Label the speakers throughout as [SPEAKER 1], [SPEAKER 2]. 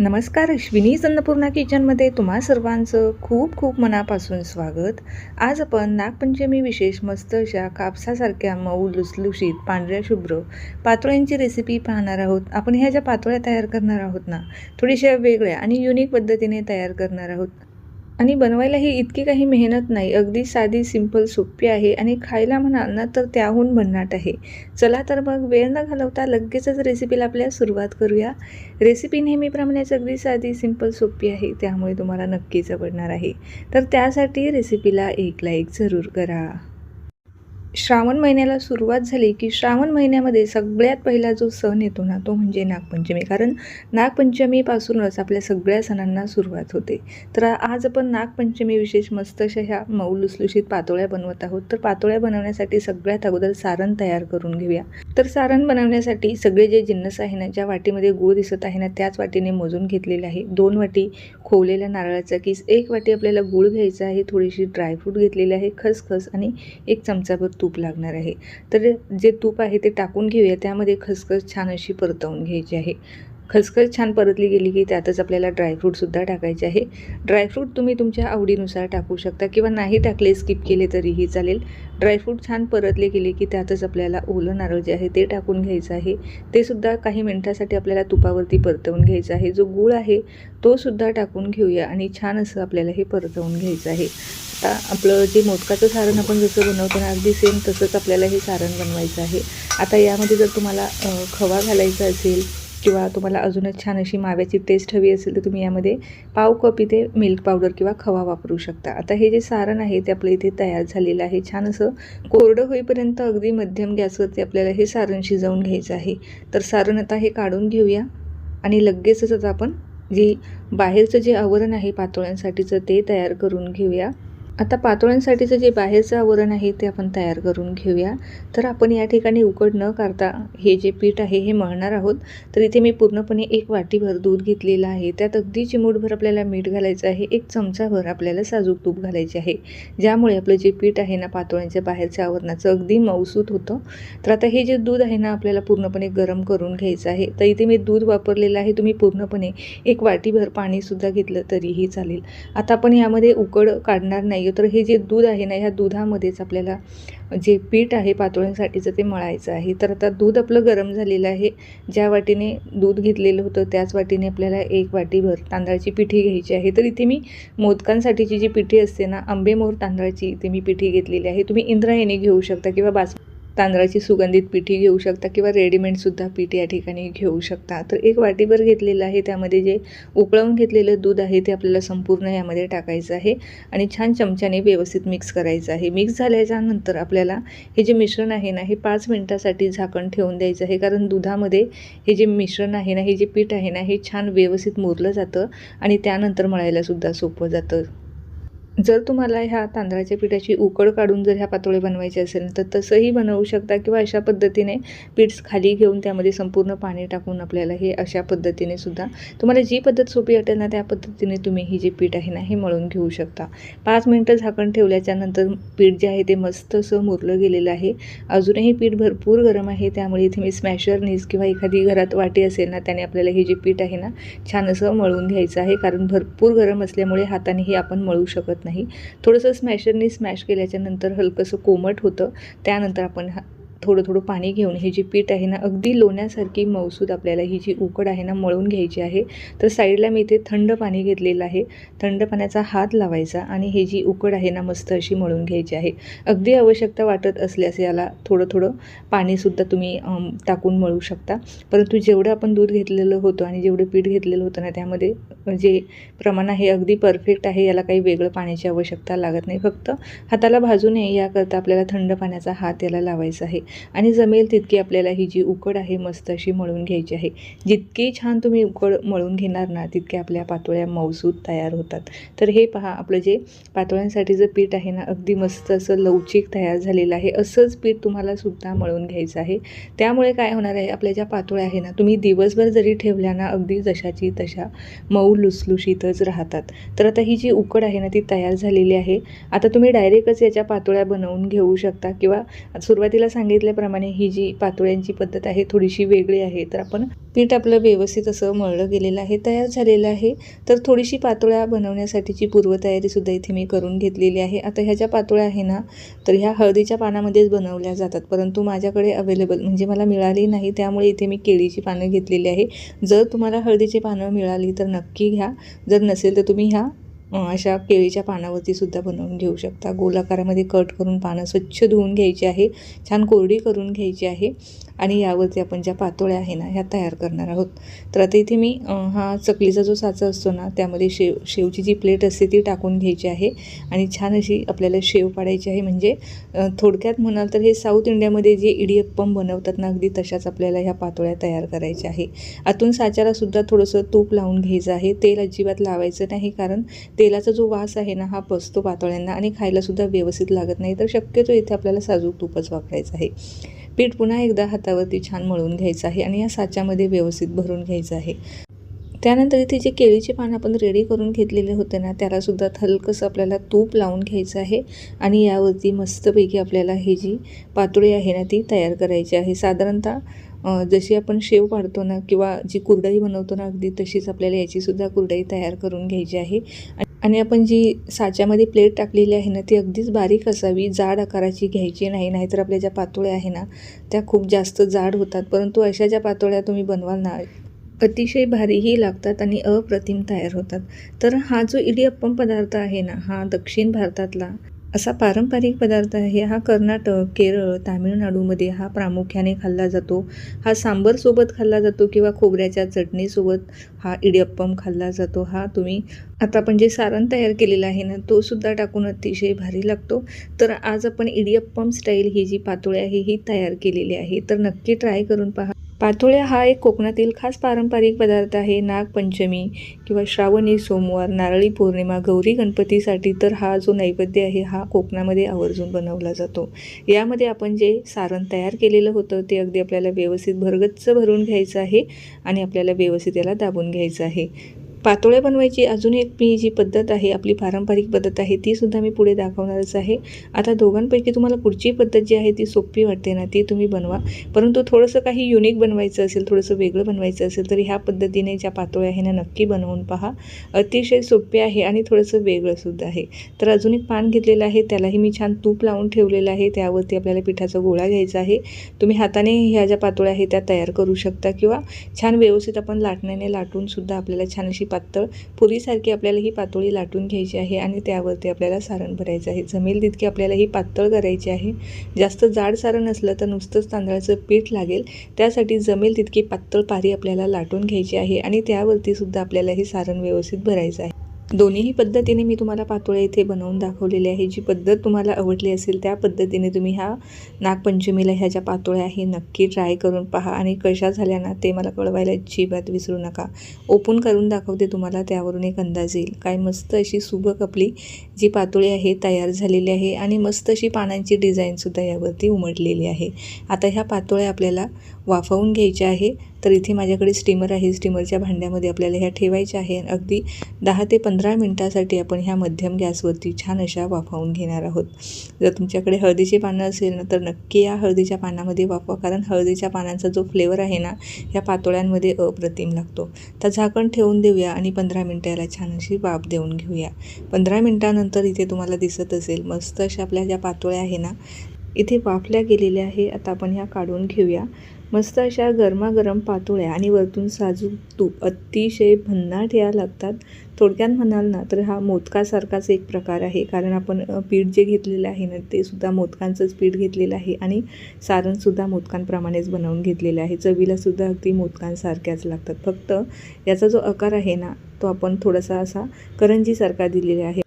[SPEAKER 1] नमस्कार अश्विनी अन्नपूर्णा किचनमध्ये तुम्हा सर्वांचं खूप खूप मनापासून स्वागत. आज आपण नागपंचमी विशेष मस्त अशा कापसासारख्या मऊ लुसलुशीत पांढऱ्या शुभ्र पातोळ्यांची रेसिपी पाहणार आहोत. आपण ह्या ज्या पातोळ्या तयार करणार आहोत ना थोड्याशा वेगळ्या आणि युनिक पद्धतीने तयार करणार आहोत. आणि बनवायलाही इतकी काही मेहनत नाही. अगदी साधी सिंपल सोपी आहे आणि खायला म्हणाल ना तर त्याहून भन्नाट आहे. चला तर मग वेळ न घालवता लगेचच रेसिपीला आपल्या सुरुवात करूया. रेसिपी नेहमीप्रमाणेच अगदी साधी सिंपल सोपी आहे. त्यामुळे तुम्हाला नक्कीच आवडणार आहे. तर त्यासाठी रेसिपीला एक लाईक जरूर करा. श्रावण महिन्याला सुरुवात झाली की श्रावण महिन्यामध्ये सगळ्यात पहिला जो सण येतो ना तो म्हणजे नागपंचमी. कारण नागपंचमीपासूनच आपल्या सगळ्या सणांना सुरुवात होते. तर आज आपण नागपंचमी विशेष मस्त अशा ह्या मऊ लुसलुशीत पातोळ्या बनवत आहोत. तर पातोळ्या बनवण्यासाठी सगळ्यात अगोदर सारण तयार करून घेऊया. तर सारण बनवण्यासाठी सगळे जे जिन्नस आहे ना ज्या वाटीमध्ये गूळ दिसत आहे ना त्याच वाटीने मोजून घेतलेले आहे. दोन वाटी खोवलेल्या नारळाचा किस एक वाटी आपल्याला गूळ घ्यायचा आहे थोडीशी ड्रायफ्रूट घेतलेली आहे खसखस आणि एक चमचाभर तूप लागणार आहे. तर जे तूप आहे ते टाकून घेऊया. त्यामध्ये खसखस छान अशी परतवून घ्यायची आहे. खसखस छान परतली गेली की त्यातच आपल्याला ड्रायफ्रूटसुद्धा टाकायचे आहे. ड्रायफ्रूट तुम्ही तुमच्या आवडीनुसार टाकू शकता किंवा नाही टाकले स्किप केले तरीही चालेल. ड्रायफ्रूट छान परतले गेले की त्यातच आपल्याला ओलं नारळ जे आहे ते टाकून घ्यायचं आहे. ते सुद्धा काही मिनटासाठी आपल्याला तुपावरती परतवून घ्यायचं आहे. जो गूळ आहे तो सुद्धा टाकून घेऊया आणि छान असं आपल्याला हे परतवून घ्यायचं आहे. आता आपलं जे मोदकाचं सारण आपण जसं बनवतो ना अगदी सेम तसंच आपल्याला हे सारण बनवायचं आहे. आता यामध्ये जर तुम्हाला खवा घालायचा असेल किंवा तुम्हाला अजूनच छान अशी माव्याची टेस्ट हवी असेल तर तुम्ही यामध्ये पाव कप इथे मिल्क पावडर किंवा खवा वापरू शकता. आता हे जे सारण आहे ते आपलं इथे तयार झालेलं आहे. छान असं कोरडं होईपर्यंत अगदी मध्यम गॅसवरती आपल्याला हे सारण शिजवून घ्यायचं आहे. तर सारण आता हे काढून घेऊया आणि लगेचच आता आपण जी बाहेरचं जे आवरण आहे पातोळ्यांसाठीचं ते तयार करून घेऊया. आता पातोळ्यांसाठीचं जे बाहेरचं आवरण आहे ते आपण तयार करून घेऊया. तर आपण या ठिकाणी उकड न करता हे जे पीठ आहे हे मळणार आहोत. तर इथे मी पूर्णपणे एक वाटीभर दूध घेतलेलं आहे. त्यात अगदी चिमूटभर आपल्याला मीठ घालायचं आहे. एक चमचाभर आपल्याला साजूक तूप घालायचे आहे. ज्यामुळे आपलं जे पीठ आहे ना पातोळ्यांच्या बाहेरच्या आवरणाचं अगदी मऊसूत होतं. तर आता हे जे दूध आहे ना आपल्याला पूर्णपणे गरम करून घ्यायचं आहे. तर इथे मी दूध वापरलेलं आहे. तुम्ही पूर्णपणे एक वाटीभर पाणीसुद्धा घेतलं तरीही चालेल. आता आपण यामध्ये उकड काढणार नाही तर हे जे दूध आहे ना ह्या दुधामध्येच आपल्याला जे पीठ आहे पातोळ्यांसाठीचं ते मळायचं आहे. तर आता दूध आपलं गरम झालेलं आहे. ज्या वाटीने दूध घेतलेलं होतं त्याच वाटीने आपल्याला एक वाटीभर तांदळाची पिठी घ्यायची आहे. तर इथे मी मोदकांसाठीची जी पिठी असते ना आंबेमोर तांदळाची इथे मी पिठी घेतलेली आहे. तुम्ही इंद्रायणी घेऊ शकता किंवा बास तांदळाची सुगंधित पिठी घेऊ शकता किंवा रेडीमेडसुद्धा पीठ या ठिकाणी घेऊ शकता. तर एक वाटीभर घेतलेलं आहे. त्यामध्ये जे उकळवून घेतलेलं दूध आहे ते आपल्याला संपूर्ण यामध्ये टाकायचं आहे आणि छान चमच्याने व्यवस्थित मिक्स करायचं आहे. मिक्स झाल्याच्यानंतर आपल्याला हे जे मिश्रण आहे ना हे पाच मिनटासाठी झाकण ठेवून द्यायचं आहे. कारण दुधामध्ये हे जे मिश्रण आहे ना हे जे पीठ आहे ना हे छान व्यवस्थित मुरलं जातं आणि त्यानंतर मळायलासुद्धा सोपं जातं. जर तुम्हाला ह्या तांदळाच्या पिठाची उकड काढून जर ह्या पातोळे बनवायचे असेल तर तसंही बनवू शकता किंवा अशा पद्धतीने पीठ खाली घेऊन त्यामध्ये संपूर्ण पाणी टाकून आपल्याला हे अशा पद्धतीने सुद्धा तुम्हाला जी पद्धत सोपी वाटेल ना त्या पद्धतीने तुम्ही ही जी पीठ आहे ना हे मळून घेऊ शकता. पाच मिनटं झाकण ठेवल्याच्यानंतर पीठ जे आहे ते मस्त असं मुरलं गेलेलं आहे. अजूनही पीठ भरपूर गरम आहे त्यामुळे इथे मी स्मॅशरनीच किंवा एखादी घरात वाटी असेल ना त्याने आपल्याला हे जे पीठ आहे ना छान असं मळून घ्यायचं आहे कारण भरपूर गरम असल्यामुळे हातानेही आपण मळू शकत नाही. नाही. थोडंसं स्मॅशरनी स्मॅश केल्याच्यानंतर हलकंसं कोमट होतं. त्यानंतर आपण हा थोडं थोडं पाणी घेऊन हे जे पीठ आहे ना अगदी लोण्यासारखी मौसूद आपल्याला ही जी उकड आहे ना मळून घ्यायची आहे. तर साईडला मी इथे थंड पाणी घेतलेलं आहे. थंड पाण्याचा हात लावायचा आणि हे जी उकड आहे ना मस्त अशी मळून घ्यायची आहे. अगदी आवश्यकता वाटत असल्यास याला थोडं थोडं पाणीसुद्धा तुम्ही टाकून मळू शकता. परंतु जेवढं आपण दूध घेतलेलं होतं आणि जेवढं पीठ घेतलेलं होतं ना त्यामध्ये जे प्रमाण आहे अगदी परफेक्ट आहे याला काही वेगळं पाण्याची आवश्यकता लागत नाही. फक्त हाताला भाजू नये याकरता आपल्याला थंड पाण्याचा हात याला लावायचा आहे. आणि जमेल तितकी आपल्याला ही जी उकड आहे मस्त अशी मळून घ्यायची आहे. जितकी छान तुम्ही उकड मळून घेणार ना तितके आपल्या पातोळ्या मौसूद तयार होतात. तर हे पहा आपलं जे पातोळ्यांसाठीचं पीठ आहे ना अगदी मस्त असं लवचिक तयार झालेलं आहे. असंच पीठ तुम्हाला सुद्धा मळून घ्यायचं आहे. त्यामुळे काय होणार आहे आपल्या ज्या पातोळ्या आहे ना तुम्ही दिवसभर जरी ठेवल्या ना अगदी जशाची तशा मऊ लुसलुशीतच राहतात. तर आता ही जी उकड आहे ना ती तयार झालेली आहे. आता तुम्ही डायरेक्टच याच्या पातोळ्या बनवून घेऊ शकता किंवा सुरुवातीला सांगितलं सांगितल्याप्रमाणे ही जी पातोळ्यांची पद्धत आहे थोडीशी वेगळी आहे तर आपण पीठ आपलं व्यवस्थित असं मळलं गेलेलं आहे तयार झालेलं आहे. तर थोडीशी पातोळ्या बनवण्यासाठीची पूर्वतयारीसुद्धा इथे मी करून घेतलेली आहे. आता ह्या ज्या पातोळ्या आहे ना तर ह्या हळदीच्या पानामध्येच बनवल्या जातात परंतु माझ्याकडे अवेलेबल म्हणजे मला मिळाली नाही त्यामुळे इथे मी केळीची पानं घेतलेली आहे. जर तुम्हाला हळदीची पानं मिळाली तर नक्की घ्या जर नसेल तर तुम्ही ह्या अशा केळीच्या पानावरती सुद्धा बनवून घेऊ शकता. गोल आकारामध्ये कट करून पानं स्वच्छ धुवून घ्यायची आहे. छान कोरडी करून घ्यायची आहे. आणि यावरती आपण ज्या पातोळ्या आहे ना ह्या तयार करणार आहोत. तर आता इथे मी हा चकलीचा जो साचा असतो ना त्यामध्ये शेव शेवची जी प्लेट असते ती टाकून घ्यायची आहे. आणि छान अशी आपल्याला शेव पाडायची आहे. म्हणजे थोडक्यात म्हणाल तर हे साऊथ इंडियामध्ये जे इडियप्पम बनवतात ना अगदी तशाच आपल्याला ह्या पातोळ्या तयार करायच्या आहे. आतून साच्याला सुद्धा थोडंसं तूप लावून घ्यायचं आहे. तेल अजिबात लावायचं नाही कारण तेलाचा जो वास आहे ना हा बसतो पातोळ्यांना आणि खायलासुद्धा व्यवस्थित लागत नाही. तर शक्यतो इथे आपल्याला साजूक तूपच वापरायचं आहे. पीठ पुन्हा एकदा हातावरती छान मळून घ्यायचं आहे आणि या साच्यामध्ये व्यवस्थित भरून घ्यायचं आहे. त्यानंतर इथे जे केळीचे पान आपण रेडी करून घेतलेले होते ना त्यालासुद्धा हलकंसं आपल्याला तूप लावून घ्यायचं आहे आणि यावरती मस्तपैकी आपल्याला ही जी पातोळी आहे ना ती तयार करायची आहे. साधारणतः जशी आपण शेव पाडतो ना किंवा जी कुरडाई बनवतो ना अगदी तशीच आपल्याला याचीसुद्धा कुरडाई तयार करून घ्यायची आहे. आणि आपण जी साच्यामध्ये प्लेट टाकलेली आहे ना ती अगदीच बारीक असावी जाड आकाराची घ्यायची नाही नाहीतर आपल्या ज्या पातोळ्या आहे ना त्या खूप जास्त जाड होतात. परंतु अशा ज्या पातोळ्या तुम्ही बनवाल ना अतिशय भारीही लागतात आणि अप्रतिम तयार होतात. तर हा जो इडियप्पम पदार्थ आहे ना हा दक्षिण भारतातला असा पारंपरिक पदार्थ आहे. हा कर्नाटक केरळ तामिळनाडूमध्ये हा प्रामुख्याने खाल्ला जातो. हा सांबरसोबत खाल्ला जातो किंवा खोबऱ्याच्या चटणीसोबत हा इडियप्पम खाल्ला जातो. हा तुम्ही आता आपण जे सारण तयार केलेलं आहे ना तो सुद्धा टाकून अतिशय भारी लागतो. तर आज आपण इडियप्पम स्टाईल ही जी पातोळी आहे ही तयार केलेली आहे. तर नक्की ट्राय करून पहा. पातोळ्या हा एक कोकणातील खास पारंपरिक पदार्थ आहे. नागपंचमी किंवा श्रावणी सोमवार नारळी पौर्णिमा गौरी गणपतीसाठी तर हा जो नैवेद्य आहे हा कोकणामध्ये आवर्जून बनवला जातो. यामध्ये आपण जे सारण तयार केलेलं होतं ते अगदी आपल्याला व्यवस्थित भरगच्च भरून घ्यायचं आहे आणि आपल्याला व्यवस्थित याला दाबून घ्यायचं आहे. पातोळ्या बनवायची अजून एक मी जी पद्धत आहे आपली पारंपरिक पद्धत आहे ती सुद्धा मी पुढे दाखवणारच आहे. आता दोघांपैकी तुम्हाला पुढची पद्धत जी आहे ती सोपी वाटते ना ती तुम्ही बनवा. परंतु थोडंसं काही युनिक बनवायचं असेल थोडंसं वेगळं बनवायचं असेल तर ह्या पद्धतीने ज्या पातोळ्या आहे ना नक्की बनवून पहा. अतिशय सोपे आहे आणि थोडंसं वेगळंसुद्धा आहे. तर अजून एक पान घेतलेलं आहे त्यालाही मी छान तूप लावून ठेवलेलं आहे. त्यावरती आपल्याला पिठाचा गोळा घ्यायचा आहे. तुम्ही हाताने ह्या ज्या पातोळ्या आहेत त्या तयार करू शकता किंवा छान व्यवस्थित आपण लाटण्याने लाटूनसुद्धा आपल्याला छान अशी पातळ पुरीसारखी आपल्याला ही पातोळी लाटून घ्यायची आहे आणि त्यावरती आपल्याला सारण भरायचं आहे. जमेल तितकी आपल्याला ही पातळ करायची आहे. जास्त जाड सारण असलं तर नुसतंच तांदळाचं पीठ लागेल. त्यासाठी जमेल तितकी पातळ पारी आपल्याला लाटून घ्यायची आहे आणि त्यावरती सुद्धा आपल्याला हे सारण व्यवस्थित भरायचं आहे. दोन्हीही पद्धतीने मी तुम्हाला पातोळ्या इथे बनवून दाखवलेली आहे. जी पद्धत तुम्हाला आवडली असेल त्या पद्धतीने तुम्ही ह्या नागपंचमीला ह्या ज्या पातोळ्या आहे नक्की ट्राय करून पहा आणि कशा झाल्या ना ते मला कळवायला अजिबात विसरू नका. ओपन करून दाखवते तुम्हाला त्यावरून एक अंदाज येईल. काय मस्त अशी सुबक आपली जी पातोळी आहे तयार झालेली आहे आणि मस्त अशी पानांची डिझाईनसुद्धा यावरती उमटलेली आहे. आता ह्या पातोळ्या आपल्याला वाफवून घ्यायच्या आहे. तर इथे माझ्याकडे स्टीमर आहे. स्टीमरच्या भांड्यामध्ये आपल्याला ह्या ठेवायच्या आहे अगदी दहा ते पंधरा मिनटासाठी आपण ह्या मध्यम गॅसवरती छान अशा वाफावून घेणार आहोत. जर तुमच्याकडे हळदीची पानं असेल ना तर नक्की या हळदीच्या पानामध्ये वाफवा कारण हळदीच्या पानांचा जो फ्लेवर आहे ना ह्या पातोळ्यांमध्ये अप्रतिम लागतो. तर झाकण ठेवून देऊया आणि पंधरा मिनटं याला छान अशी वाफ देऊन घेऊया. पंधरा मिनटानंतर इथे तुम्हाला दिसत असेल मस्त अशा आपल्या ज्या पातोळ्या आहे ना इथे वाफल्या गेलेल्या आहे आता आपण ह्या काढून घेऊया. मस्त अशा गरमागरम पातोळ्या आणि वरतून साजूक तूप. अतिशय भन्नाट या लागतात. थोडक्यात म्हणाल ना तर हा मोदकासारखाच एक प्रकार आहे. कारण आपण पीठ जे घेतलेलं आहे ना ते सुद्धा मोदकांचंच पीठ घेतलेलं आहे आणि सारणसुद्धा मोदकांप्रमाणेच बनवून घेतलेलं आहे. चवीलासुद्धा अगदी मोदकांसारख्याच लागतात. फक्त याचा जो आकार आहे ना तो आपण थोडासा असा करंजीसारखा दिलेला आहे.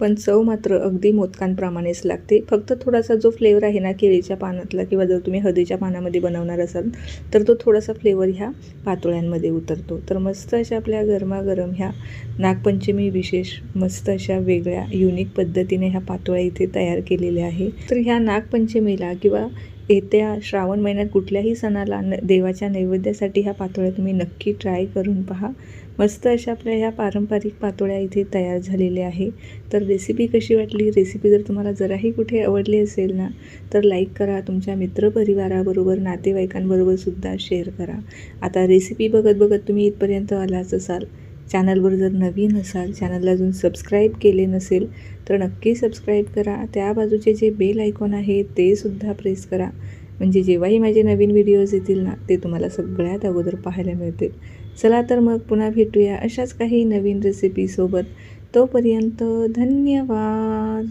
[SPEAKER 1] पण चव मात्र अगदी मोदकांप्रमाणेच लागते. फक्त थोडासा जो फ्लेवर आहे ना केळीच्या पानातला किंवा जर तुम्ही हळदीच्या पानामध्ये बनवणार असाल तर तो थोडासा फ्लेवर ह्या पातोळ्यांमध्ये उतरतो. तर मस्त अशा आपल्या गरमागरम ह्या नागपंचमी विशेष मस्त अशा वेगळ्या युनिक पद्धतीने ह्या पातोळ्या इथे तयार केलेल्या आहे. तर ह्या नागपंचमीला किंवा येत्या श्रावण महिन्यात कुठल्याही सणाला न देवाच्या नैवेद्यासाठी ह्या पातोळ्या तुम्ही नक्की ट्राय करून पहा. मस्त अशा आपल्या ह्या पारंपरिक पातोळ्या इथे तयार झालेल्या आहे. तर रेसिपी कशी वाटली? रेसिपी जर तुम्हाला जराही कुठे आवडली असेल ना तर लाईक करा. तुमच्या मित्रपरिवाराबरोबर नातेवाईकांबरोबर सुद्धा शेअर करा. आता रेसिपी बघत बघत तुम्ही इथपर्यंत आलाच असाल. चॅनलवर जर नवीन असाल चॅनलला अजून सबस्क्राईब केले नसेल तर नक्की सबस्क्राईब करा. त्या बाजूचे जे बेल आयकॉन आहे ते सुद्धा प्रेस करा. म्हणजे जेव्हाही माझे नवीन व्हिडिओज येतील ना ते तुम्हाला सगळ्यात अगोदर पाहायला मिळतील. चला तर मग पुन्हा भेटूया अशाच काही नवीन रेसिपीसोबत तोपर्यंत धन्यवाद!